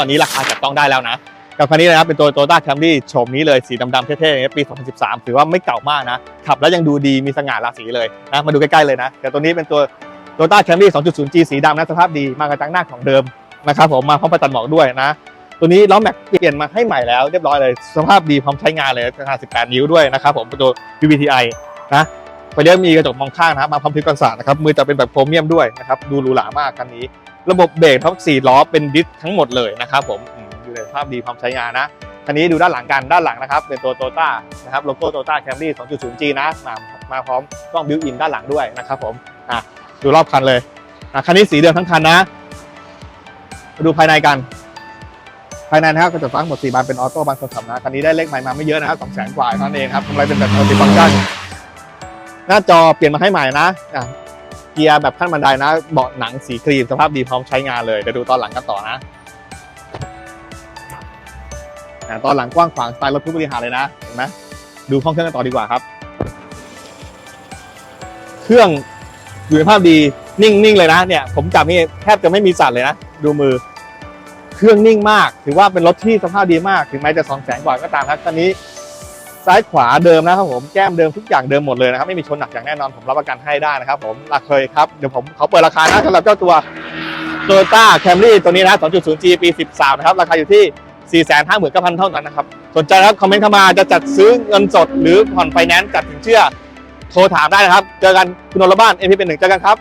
ตอนนี้ราคาจับต้องได้แล้วนะ กับคันนี้นะครับเป็นตัว Toyota Camry โฉมนี้เลยสีดำๆเท่ๆอย่างเงี้ปี 2013 ถือว่าไม่เก่ามากนะ ขับแล้วยังดูดีมีสง่าราศีเลยนะมาดูใกล้ๆเลยนะแต่ตัวนี้เป็นตัว Toyota Camry 2.0G สีดำนะสภาพดีมากระจังหน้าของเดิมนะครับผมมาพร้อมประจันหมอกด้วยนะ ตัวนี้ล้อแม็กเปลี่ยนมาให้ใหม่แล้วเรียบร้อยเลย สภาพดีพร้อมใช้งานเลยขนาด 18 นิ้วด้วยนะครับผมเป็นตัว PVTi นะไฟเลี้ยวมีกระจกมองข้างนะมาพร้อมทิศกันศาสตร์นะครับมือจะเป็นแบบโครเมียมด้วยนะครับดูหรูหรามากคันนี้ ระบบเบรกทั้งสี่ล้อเป็นดิสทั้งหมดเลยนะครับผมอยู่ในภาพดีพร้อมใช้งานนะคันนี้ดูด้านหลังกันด้านหลังนะครับ เป็นตัวโตต้านะครับโลโก้โตต้าแคมรี่ 2.0G นะมามาพร้อมกล้องบิวอินด้านหลังด้วยนะครับผมอะดูรอบคันเลยอะคันนี้สีเดิมทั้งคันนะมาดูภายในกัน ภายในนะครับก็จะฟังหมด4บานเป็นออโต้บานคนขับนะคันนี้ได้เลขใหม่มาไม่เยอะนะครับ2แสนกว่าเท่านั้นเองครับทำอะไรเป็นแบบมัลติฟังก์ชันหน้าจอเปลี่ยนมาให้ใหม่นะอะ เกียร์แบบขั้นบันไดนะ เบาะหนังสีครีมสภาพดีพร้อมใช้งานเลยเดี๋ยวดูตอนหลังกันต่อนะตอนหลังกว้างขวางสไตล์รถผู้บริหารเลยนะเห็นไหมดูห้องเครื่องกันต่อดีกว่าครับ เครื่องอยู่ในภาพดีนิ่งๆเลยนะเนี่ย ผมจับนี่แทบจะไม่มีสั่นเลยนะ ดูมือ เครื่องนิ่งมาก ถือว่าเป็นรถที่สภาพดีมาก ถึงแม้จะสองแสนกว่าก็ตามครับคันนี้ ซ้ายขวาเดิมนะครับผมแก้มเดิมทุกอย่างเดิมหมดเลยนะครับไม่มีชนหนักอย่างแน่นอนผมรับประกันให้ได้นะครับผมราคาครับเดี๋ยวผมเขาเปิดราคานะสำหรับเจ้าตัว Toyota Camry ตัวนี้นะ 2.0G ปี 13 นะครับ ราคาอยู่ที่ 459,000 เท่านั้นนะครับ สนใจครับ คอมเมนต์เข้ามาจะจัดซื้อเงินสดหรือผ่อนไฟแนนซ์จัดสินเชื่อ โทรถามได้นะครับ เจอกันคุณนรบ้านเอ็มพีเป็นหนึ่งเจอกันครับ